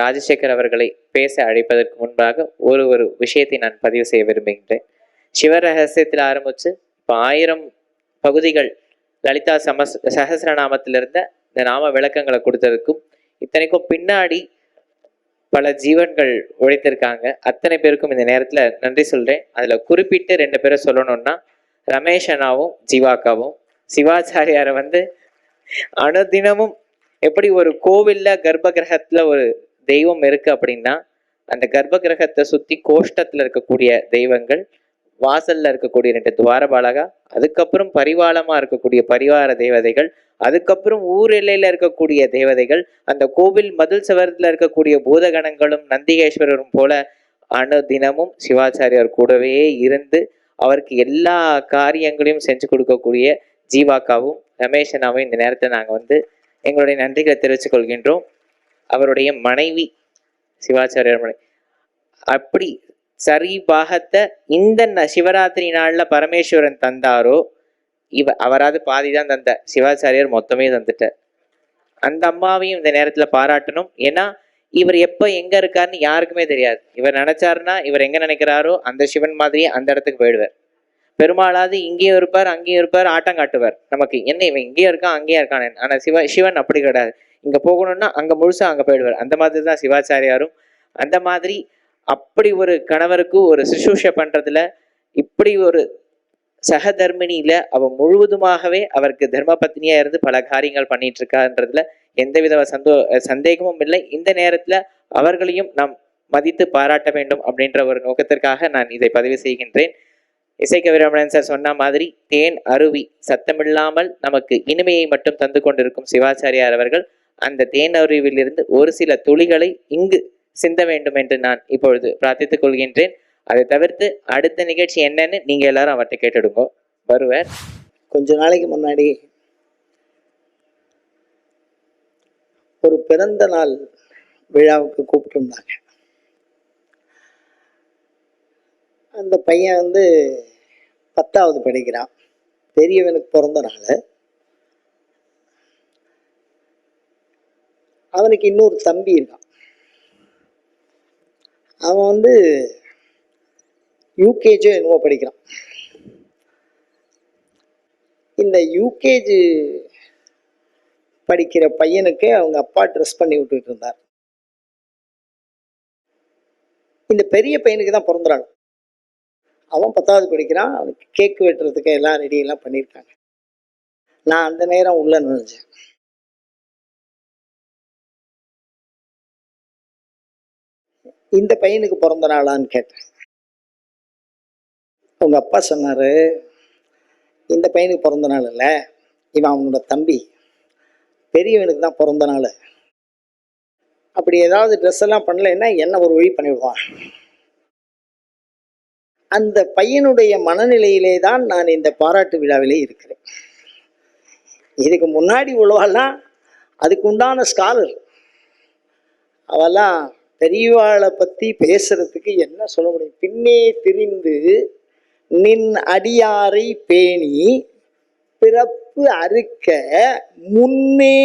ராஜசேகர் அவர்களை பேச அழைப்பதற்கு முன்பாக ஒரு ஒரு விஷயத்தை நான் பதிவு செய்ய விரும்புகின்றேன். சிவரகசியத்தில் ஆரம்பித்து இப்போ ஆயிரம் பகுதிகள் லலிதா சமஸ் சஹசிரநாமத்தில் இருந்த இந்த நாம விளக்கங்களை கொடுத்ததுக்கும் இத்தனைக்கும் பின்னாடி பல ஜீவன்கள் உழைத்திருக்காங்க. அத்தனை பேருக்கும் இந்த நேரத்தில் நன்றி சொல்கிறேன் அதில் குறிப்பிட்டு ரெண்டு பேரை சொல்லணும்னா ரமேஷ் அண்ணாவும் ஜீவாக்காவும். சிவாச்சாரியாரை வந்து அனுதினமும் எப்படி ஒரு கோவிலில் கர்ப்ப கிரகத்தில் ஒரு தெய்வம் இருக்கு அப்படின்னா அந்த கர்ப்ப கிரகத்தை சுற்றி கோஷ்டத்தில் இருக்கக்கூடிய தெய்வங்கள் வாசல்ல இருக்கக்கூடிய ரெண்டு துவாரபாலகா அதுக்கப்புறம் பரிவாளமா இருக்கக்கூடிய பரிவார தேவதைகள் அதுக்கப்புறம் ஊர் எல்லையில இருக்கக்கூடிய தேவதைகள் அந்த கோவில் மதில் சவரத்துல இருக்கக்கூடிய பூதகணங்களும் நந்திகேஸ்வரரும் போல அனுதினமும் சிவாச்சாரியார் கூடவே இருந்து அவருக்கு எல்லா காரியங்களையும் செஞ்சு கொடுக்கக்கூடிய ஜீவாக்காவும் ரமேஷனாவும் இந்த நேரத்தை நாங்கள் வந்து எங்களுடைய நன்றிகளை தெரிவித்துக் கொள்கின்றோம் அவருடைய மனைவி சிவாச்சாரியார் மனைவி. அப்படி சரி பாகத்தை இந்த சிவராத்திரி நாளில் பரமேஸ்வரன் தந்தாரோ இவ அவராது பாதி தான் தந்த சிவாச்சாரியார் மொத்தமே தந்துட்டார். அந்த அம்மாவையும் இந்த நேரத்தில் பாராட்டணும். ஏன்னா இவர் எப்போ எங்கே இருக்காருன்னு யாருக்குமே தெரியாது. இவர் நினச்சாருன்னா இவர் எங்கே நினைக்கிறாரோ அந்த சிவன் மாதிரியே அந்த இடத்துக்கு போயிடுவார். பெருமாளாவது இங்கேயும் இருப்பார் அங்கேயும் இருப்பார் ஆட்டம் காட்டுவார். நமக்கு என்ன இவன் இங்கேயும் இருக்கான் அங்கேயும் இருக்கான் ஆனால் சிவ சிவன் அப்படி கிடையாது. இங்கே போகணும்னா அங்கே முழுசாக அங்கே போயிடுவார். அந்த மாதிரி தான் சிவாச்சாரியாரும். அந்த மாதிரி அப்படி ஒரு கணவருக்கு ஒரு சுசூஷை பண்ணுறதுல இப்படி ஒரு சகதர்மினியில அவன் முழுவதுமாகவே அவருக்கு தர்ம பத்னியா இருந்து பல காரியங்கள் பண்ணிட்டு இருக்கான்றதுல எந்தவித சந்தோ சந்தேகமும் இல்லை. இந்த நேரத்துல அவர்களையும் நாம் மதித்து பாராட்ட வேண்டும் அப்படின்ற ஒரு நோக்கத்திற்காக நான் இதை பதிவு செய்கின்றேன். இசைக்கவிரமணன் சார் சொன்ன மாதிரி தேன் அருவி சத்தமில்லாமல் நமக்கு இனிமையை மட்டும் தந்து கொண்டிருக்கும் சிவாச்சாரியார் அவர்கள் அந்த தேன் ஒரு சில துளிகளை இங்கு சிந்த வேண்டும் என்று நான் இப்பொழுது பிரார்த்தித்துக் கொள்கின்றேன். அதை தவிர்த்து அடுத்த நிகழ்ச்சி என்னன்னு நீங்க எல்லாரும் அவர்கிட்ட கேட்டுடுங்க வருவர். கொஞ்ச நாளைக்கு முன்னாடி ஒரு பிறந்த நாள் விழாவுக்கு கூப்பிட்டுருந்தாங்க. அந்த பையன் வந்து பத்தாவது படிக்கிறான். பெரியவனுக்கு பிறந்த நாள். அவனுக்கு இன்னொரு தம்பி இருக்கான். அவன் வந்து யூகேஜோ என்னவோ படிக்கிறான். இந்த யூகேஜி படிக்கிற பையனுக்கு அவங்க அப்பா ட்ரெஸ் பண்ணி விட்டுட்டு இருந்தார். இந்த பெரிய பையனுக்கு தான் பிறந்துறாங்க. அவன் பத்தாவது படிக்கிறான் அவனுக்கு கேக் வெட்டுறதுக்கு எல்லாம் ரெடியெல்லாம் பண்ணியிருக்காங்க நான் அந்த நேரம் உள்ள நினைச்சேன். இந்த பையனுக்கு பிறந்த நாளான்னு கேட்டேன். உங்க அப்பா சொன்னார் இந்த பையனுக்கு பிறந்த நாள் இல்லை இவன் அவனோட தம்பி பெரியவனுக்கு தான் பிறந்த நாள். அப்படி ஏதாவது ட்ரெஸ் எல்லாம் பண்ணலைன்னா என்ன ஒரு வழி பண்ணிவிடுவான்? அந்த பையனுடைய மனநிலையிலே தான் நான் இந்த பாராட்டு விழாவிலே இருக்கிறேன். இதுக்கு முன்னாடி உள்ளவாள்லாம் அதுக்கு உண்டான ஸ்காலர் அவெல்லாம் பெரியவாளை பற்றி பேசுறதுக்கு என்ன சொல்ல முடியும்? பின்னே திரிந்து நின் அடியாரை பேணி பிறப்பு அறுக்க முன்னே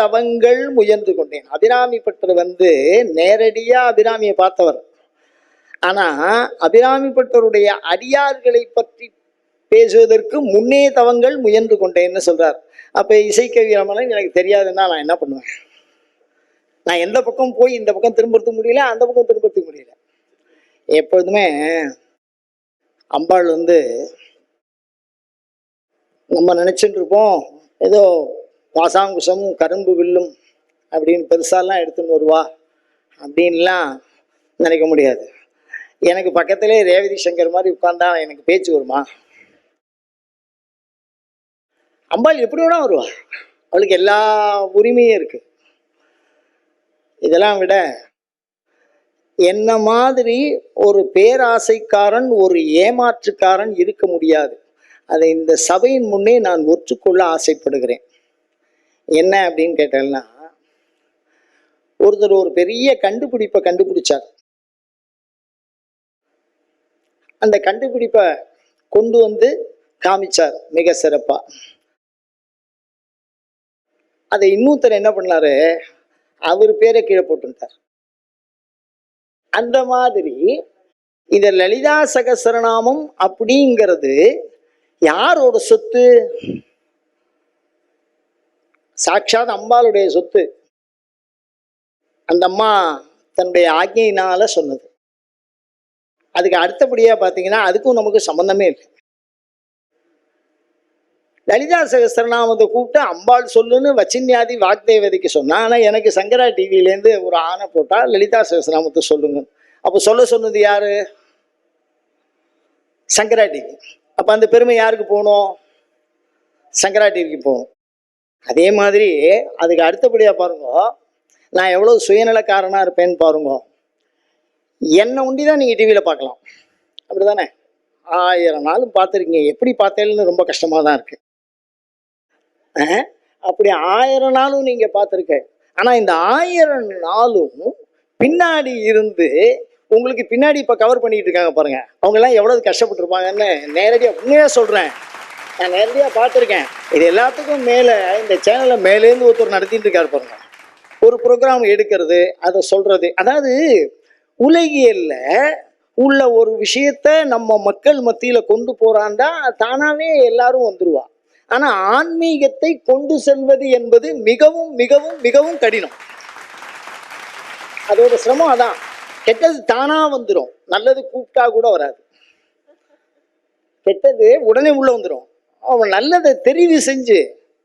தவங்கள் முயன்று கொண்டேன். அபிராமி பட்டர் வந்து நேரடியாக அபிராமியை பார்த்தவர். ஆனால் அபிராமி பட்டருடைய அடியார்களை பற்றி பேசுவதற்கு முன்னே தவங்கள் முயன்று கொண்டேன்னு சொல்கிறார் அப்போ இசைக்கவி ரமணன் எனக்கு தெரியாதுன்னா நான் என்ன பண்ணுவேன்? நான் எந்த பக்கம் போய் இந்த பக்கம் திரும்புறதுக்கு முடியல அந்த பக்கம் திரும்புறதுக்கு முடியல. எப்பொழுதுமே அம்பாள் வந்து நம்ம நினைச்சிட்டு இருப்போம் ஏதோ பாசாங்குசம் கரும்பு வில்லும் அப்படின்னு பெருசாலாம் எடுத்துன்னு வருவா அப்படின்லாம் நினைக்க முடியாது. எனக்கு பக்கத்திலே ரேவதி சங்கர் மாதிரி உட்கார்ந்தா எனக்கு பேச்சு வருமா? அம்பாள் எப்படி வேணா வருவா. அவளுக்கு எல்லா உரிமையும் இருக்குது இதெல்லாம் விட என்ன மாதிரி ஒரு பேராசைக்காரன் ஒரு ஏமாற்றுக்காரன் இருக்க முடியாது. அதை இந்த சபையின் முன்னே நான் ஒற்றுக்கொள்ள ஆசைப்படுகிறேன். என்ன அப்படின்னு கேட்டேன்னா ஒருத்தர் ஒரு பெரிய கண்டுபிடிப்பை கண்டுபிடிச்சார். அந்த கண்டுபிடிப்பை கொண்டு வந்து காமிச்சார் மிக சிறப்பாக அதை இன்னொருத்தர் என்ன பண்ணாரு அவர் பேரை கீழே போட்டுட்டார் அந்த மாதிரி இந்த லலிதா சகசரநாமம் அப்படிங்கிறது யாரோட சொத்து? சாட்சாத் அம்பாளுடைய சொத்து. அந்த அம்மா தன்னுடைய ஆக்ஞையினால சொன்னது. அதுக்கு அடுத்தபடியா பார்த்தீங்கன்னா அதுக்கும் நமக்கு சம்பந்தமே இல்லை. லலிதா சகசரநாமத்தை கூப்பிட்டு அம்பாள் சொல்லுன்னு வச்சின்யாதி வாக்தேவதிக்கு சொன்னான் ஆனால் எனக்கு சங்கரா டிவிலேருந்து ஒரு ஆணை போட்டால் லலிதா சகசரநாமத்தை சொல்லுங்க. அப்போ சொல்ல சொன்னது யாரு? சங்கரா டிவி. அப்போ அந்த பெருமை யாருக்கு போகணும்? சங்கரா டிவிக்கு போகணும். அதே மாதிரி அதுக்கு அடுத்தபடியாக பாருங்க. நான் எவ்வளோ சுயநலக்காரனாக இருப்பேன்னு பாருங்க. என்னை உண்டி தான் நீங்கள் டிவியில் பார்க்கலாம். அப்படி தானே ஆயிரம் நாளும் பார்த்துருக்கீங்க. எப்படி பார்த்தேன்னு ரொம்ப கஷ்டமாக தான் இருக்குது அப்படி ஆயிரம் நாளும் நீங்கள் பார்த்துருக்க. ஆனால் இந்த ஆயிரம் நாளும் பின்னாடி இருந்து உங்களுக்கு பின்னாடி இப்போ கவர் பண்ணிட்டு இருக்காங்க பாருங்க. அவங்கெல்லாம் எவ்வளவு கஷ்டப்பட்டிருப்பாங்கன்னு நேரடியாக உண்மையாக சொல்கிறேன் நான் நேரடியாக பார்த்துருக்கேன். இது எல்லாத்துக்கும் மேலே இந்த சேனலை மேலேருந்து ஒருத்தர் நடத்திட்டு இருக்காரு பாருங்க. ஒரு ப்ரோக்ராம் எடுக்கிறது அதை சொல்றது. அதாவது உலகியல்ல உள்ள ஒரு விஷயத்த நம்ம மக்கள் மத்தியில் கொண்டு போறாண்டா தானாவே எல்லாரும் வந்துருவா. ஆனா ஆன்மீகத்தை கொண்டு செல்வது என்பது மிகவும் மிகவும் மிகவும் கடினம். அதோட சிரமம் அதான். கெட்டது தானா வந்துடும் நல்லது கூப்பிட்டா கூட வராது. கெட்டது உடனே உள்ள வந்துடும் அவன் நல்லதை தெரிவு செஞ்சு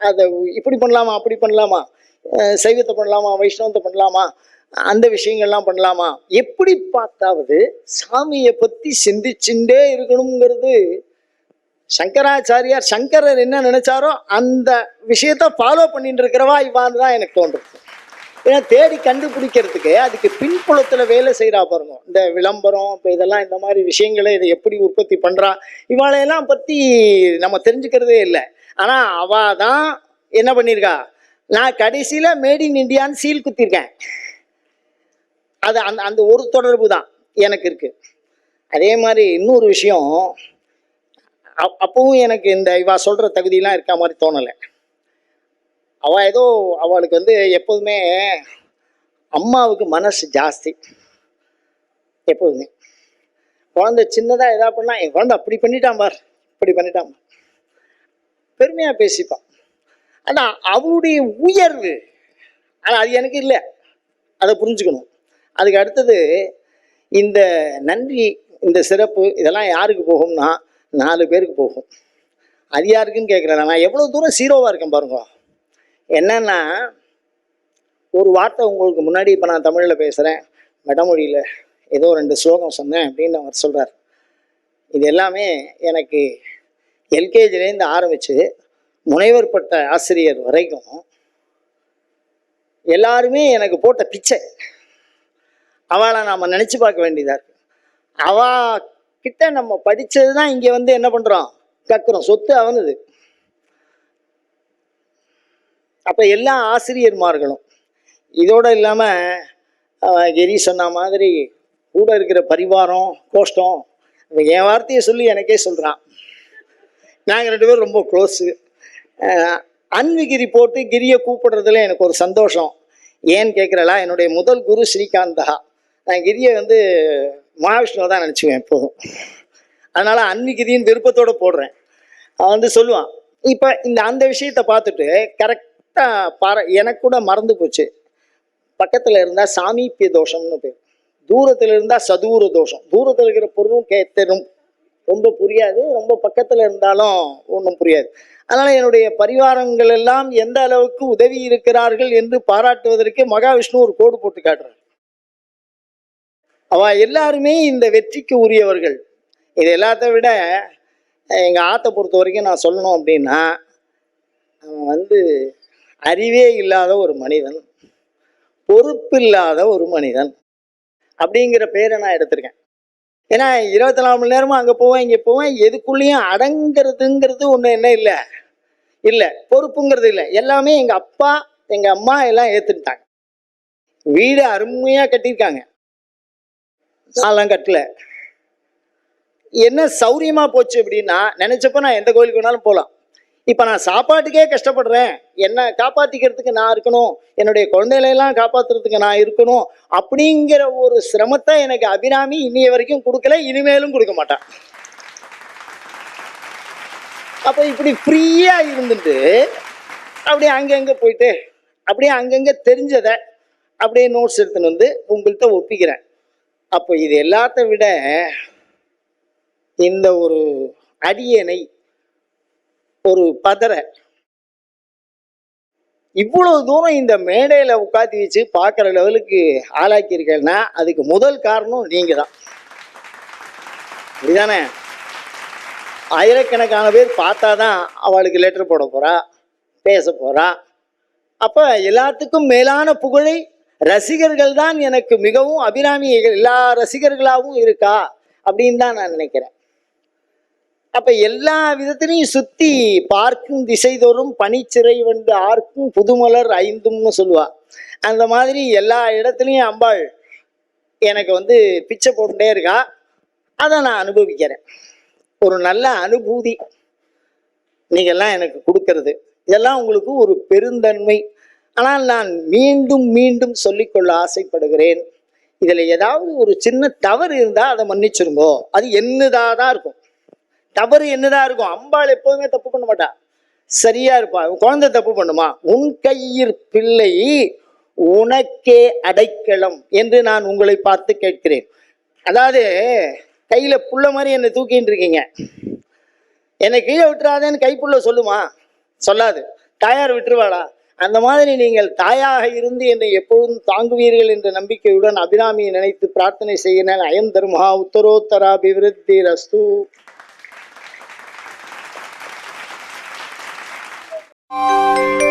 அதை இப்படி பண்ணலாமா அப்படி பண்ணலாமா சைவத்தை பண்ணலாமா வைஷ்ணவத்தை பண்ணலாமா அந்த விஷயங்கள்லாம் பண்ணலாமா எப்படி பார்த்தாவது சாமியை பற்றி சிந்திச்சுட்டே இருக்கணுங்கிறது சங்கராச்சாரியார் சங்கரர் என்ன நினைச்சாரோ அந்த விஷயத்த ஃபாலோ பண்ணிட்டு இருக்கிறவா இவான்னு தான் எனக்கு தோன்றுது. ஏன்னா தேடி கண்டுபிடிக்கிறதுக்கு அதுக்கு பின்புலத்துல வேலை செய்கிறா பாருங்க. இந்த விளம்பரம் இப்போ இதெல்லாம் இந்த மாதிரி விஷயங்களை இதை எப்படி உற்பத்தி பண்றா இவாளையெல்லாம் பத்தி நம்ம தெரிஞ்சுக்கிறதே இல்லை. ஆனா அவ தான் என்ன பண்ணியிருக்கா? நான் கடைசியில மேட் இன் இண்டியான்னு சீல் குத்திருக்கேன் அது அந்த அந்த ஒரு தொடர்பு தான் எனக்கு இருக்கு. அதே மாதிரி இன்னொரு விஷயம் அப்பவும் எனக்கு இந்த இவா சொல்ற தகுதியெல்லாம் இருக்க மாதிரி தோணலை. அவ ஏதோ அவளுக்கு வந்து எப்போதுமே அம்மாவுக்கு மனசு ஜாஸ்தி. எப்போதுமே. குழந்தை சின்னதாக எதா பண்ணால் என் குழந்தை அப்படி பண்ணிட்டான் பார் இப்படி பண்ணிட்டான் பார். பெருமையா பேசிப்பான் ஆனால் அவளுடைய உயர்வு ஆனால் அது எனக்கு இல்லை. அதை புரிஞ்சுக்கணும். அதுக்கு அடுத்தது இந்த நன்றி இந்த சிறப்பு இதெல்லாம் யாருக்கு போகும்னா நாலு பேருக்கு போகும். அது யாருக்குன்னு கேட்குறேன் நான். எவ்வளோ தூரம் சீரோவாக இருக்கேன் பாருங்க. என்னன்னா ஒரு வார்த்தை உங்களுக்கு முன்னாடி இப்போ நான் தமிழில் பேசுகிறேன் வடமொழியில் ஏதோ ரெண்டு ஸ்லோகம் சொன்னேன் அப்படின்னு அவர் சொல்கிறார் இது எல்லாமே எனக்கு எல்கேஜிலேருந்து ஆரம்பித்து முனைவர் பட்ட ஆசிரியர் வரைக்கும் எல்லாருமே எனக்கு போட்ட பிச்சை. அவளை நாம் நினச்சி பார்க்க வேண்டியதாக இருக்குது அவ கிட்ட நம்ம படித்தது தான் இங்கே வந்து என்ன பண்ணுறோம் கற்கிறோம். சொத்து அவனுது. அப்போ எல்லா ஆசிரியர்மார்களும் இதோட இல்லாமல் கிரி சொன்ன மாதிரி கூட இருக்கிற பரிவாரம் கோஷ்டம் என் வார்த்தையை சொல்லி எனக்கே சொல்கிறான் நாங்கள் ரெண்டு பேரும் ரொம்ப க்ளோஸு அன்விகிரி போட்டு கிரியை கூப்பிடுறதுல எனக்கு ஒரு சந்தோஷம். ஏன்னு கேட்குறலா என்னுடைய முதல் குரு ஸ்ரீகாந்தா. நான் கிரியை வந்து மகாவிஷ்ணுவை தான் நினச்சிக்குவேன் எப்போதும். அதனால் அன்விகிரின்னு விருப்பத்தோடு போடுறேன். அவன் வந்து சொல்லுவான் இப்போ இந்த அந்த விஷயத்தை பார்த்துட்டு கரெக்டாக பார எனக்கு கூட மறந்து போச்சு. பக்கத்தில் இருந்தால் சாமீபிய தோஷம்னு பேர். தூரத்தில் இருந்தால் சதூர தோஷம். தூரத்தில் இருக்கிற பொருளும் கே தெரும் ரொம்ப புரியாது. ரொம்ப பக்கத்தில் இருந்தாலும் ஒன்றும் புரியாது. அதனால் என்னுடைய பரிவாரங்கள் எல்லாம் எந்த அளவுக்கு உதவி இருக்கிறார்கள் என்று பாராட்டுவதற்கு மகாவிஷ்ணு ஒரு கோடு போட்டு காட்டுறார். அவ எல்லாருமே இந்த வெற்றிக்கு உரியவர்கள். இது எல்லாத்த விட எங்கள் ஆத்தை பொறுத்த வரைக்கும் நான் சொல்லணும் அப்படின்னா அவன் வந்து அறிவே இல்லாத ஒரு மனிதன் பொறுப்பில்லாத ஒரு மனிதன் அப்படிங்கிற பேரை நான் எடுத்திருக்கேன். ஏன்னா இருபத்தி நாலு மணி நேரமும் அங்கே போவேன் இங்கே போவேன் எதுக்குள்ளேயும் அடங்கிறதுங்கிறது ஒன்று என்ன இல்லை. இல்லை பொறுப்புங்கிறது இல்லை. எல்லாமே எங்கள் அப்பா எங்கள் அம்மா எல்லாம் ஏற்றுட்டாங்க வீடு அருமையாக கட்டியிருக்காங்க. நான்லாம் கட்டல என்ன சௌரியமாக போச்சு அப்படின்னா நினச்சப்போ நான் எந்த கோயிலுக்கு வேணாலும் போகலாம். இப்போ நான் சாப்பாட்டுக்கே கஷ்டப்படுறேன். என்னை காப்பாற்றிக்கிறதுக்கு நான் இருக்கணும். என்னுடைய குழந்தைகளெல்லாம் காப்பாற்றுறதுக்கு நான் இருக்கணும். அப்படிங்கிற ஒரு சிரமத்தை எனக்கு அபிராமி இன்னைய வரைக்கும் கொடுக்கல இனிமேலும் கொடுக்க மாட்டான். அப்போ இப்படி ஃப்ரீயாக இருந்துட்டு அப்படியே அங்கங்கே போயிட்டு அப்படியே அங்கங்கே தெரிஞ்சதை அப்படியே நோட்ஸ் எடுத்துன்னு வந்து உங்கள்கிட்ட ஒப்பிக்கிறேன். அப்போ இது எல்லாத்த விட இந்த ஒரு அடியனை ஒரு பதற இவ்வளவு தூரம் இந்த மேடையில் உட்காந்து வச்சு பார்க்குற லெவலுக்கு ஆளாக்கியிருக்கேன்னா அதுக்கு முதல் காரணம் நீங்கள் தான் இதுதானே ஆயிரக்கணக்கான பேர் பார்த்தா தான் அவளுக்கு லெட்டர் போட போகிறா பேச போகிறா அப்போ எல்லாத்துக்கும் மேலான புகழை ரசிகர்கள் தான் எனக்கு மிகவும் அபிராமி எல்லா ரசிகர்களாகவும் இருக்கா? அப்படின்னு தான் நான் நினைக்கிறேன். அப்ப எல்லா விதத்திலையும் சுத்தி பார்க்கும் திசைதோறும் பனிச்சிறை வந்து ஆர்க்கும் புதுமலர் ஐந்தும்னு சொல்லுவா. அந்த மாதிரி எல்லா இடத்துலையும் அம்பாள் எனக்கு வந்து பிச்சை போட்டுட்டே இருக்கா. அதை நான் அனுபவிக்கிறேன். ஒரு நல்ல அனுபூதி. நீங்கள்லாம் எனக்கு கொடுக்கறது. இதெல்லாம் உங்களுக்கு ஒரு பெருந்தன்மை. ஆனால் நான் மீண்டும் மீண்டும் சொல்லிக்கொள்ள ஆசைப்படுகிறேன். இதில் ஏதாவது ஒரு சின்ன தவறு இருந்தால் அதை மன்னிச்சிருங்கோ. அது என்னதாக தான் இருக்கும். தவறு என்னதான் இருக்கும்? அம்பாள் எப்போதுமே தப்பு பண்ண மாட்டா. சரியா இருப்பா. குழந்தை தப்பு பண்ணுமா? உன் கையிற் பிள்ளை உனக்கே அடைக்கலம் என்று நான் உங்களை பார்த்து கேட்கிறேன். அதாவது கையில புள்ள மாதிரி என்னை தூக்கிட்டு இருக்கீங்க. என்னை கீழே விட்டுறாதேன்னு கைப்புள்ள சொல்லுமா? சொல்லாது. தாயார் விட்டுருவாளா? அந்த மாதிரி நீங்கள் தாயாக இருந்து என்னை எப்பொழுதும் தாங்குவீர்கள் என்ற நம்பிக்கையுடன் அபிராமியை நினைத்து பிரார்த்தனை செய்கிறேன் அயம் தர்மஹா உத்தரோத்தரா அபிவிருத்தி ரஸ்து Thank you.